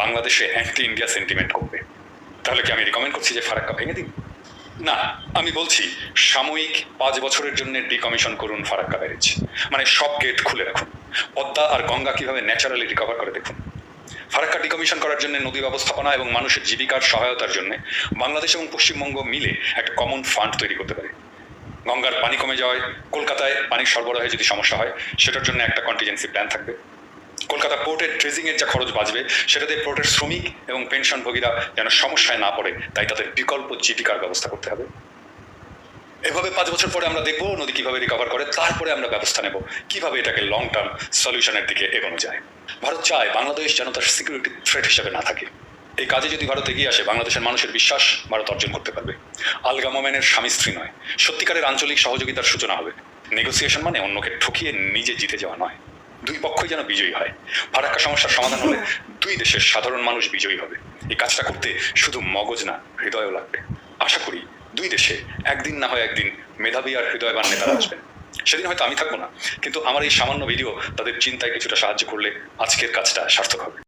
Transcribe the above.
বাংলাদেশে anti India sentiment কমবে তাহলে কি আমি রিকমেন্ড করছি যে ফারাক্কা ভেঙে দিন? না, আমি বলছি সাময়িক পাঁচ বছরের জন্য ডিকমিশন করুন ফারাক্কা ব্যারেজ। মানে সব গেট খুলে রাখুন। পদ্মা আর গঙ্গা কীভাবে ন্যাচারালি রিকভার করে দেখুন। ফারাক্কা ডিকমিশন করার জন্য নদী ব্যবস্থাপনা এবং মানুষের জীবিকার সহায়তার জন্য বাংলাদেশ এবং পশ্চিমবঙ্গ মিলে একটা কমন ফান্ড তৈরি করতে পারে। গঙ্গার পানি কমে যাওয়ায়, কলকাতায় পানির সরবরাহে যদি সমস্যা হয়, সেটার জন্য একটা কন্টিজেন্সি প্ল্যান থাকবে। কলকাতা পোর্টের ট্রেজিংয়ের যা খরচ বাঁচবে সেটাতে পোর্টের শ্রমিক এবং পেনশনভোগীরা যেন সমস্যায় না পড়ে, তাই তাদের বিকল্প জীবিকার ব্যবস্থা করতে হবে। এভাবে পাঁচ বছর পরে আমরা দেখব নদী কীভাবে রিকভার করে, তারপরে আমরা ব্যবস্থা নেব, কীভাবে এটাকে লং টার্ম সলিউশনের দিকে এগোনো যায়। ভারত চায় বাংলাদেশ যেন তার সিকিউরিটি থ্রেট হিসেবে না থাকে। এই কাজে যদি ভারত এগিয়ে আসে, বাংলাদেশের মানুষের বিশ্বাস ভারত অর্জন করতে পারবে। আলগা মোমেনের স্বামী স্ত্রী নয়, সত্যিকারের আঞ্চলিক সহযোগিতার সূচনা হবে। নেগোসিয়েশন মানে অন্যকে ঠকিয়ে নিজে জিতে যাওয়া নয়। দুই পক্ষই যেন বিজয়ী হয়। ফারাক্কা সমস্যার সমাধান হলে দুই দেশের সাধারণ মানুষ বিজয়ী হবে। এই কাজটা করতে শুধু মগজ না, হৃদয়ও লাগবে। আশা করি দুই দেশে একদিন না হয় একদিন মেধাবী আর হৃদয়বান নেতারা আসবেন। সেদিন হয়তো আমি থাকব না, কিন্তু আমার এই সামান্য ভিডিও তাদের চিন্তায় কিছুটা সাহায্য করলে আজকের কাজটা সার্থক হবে।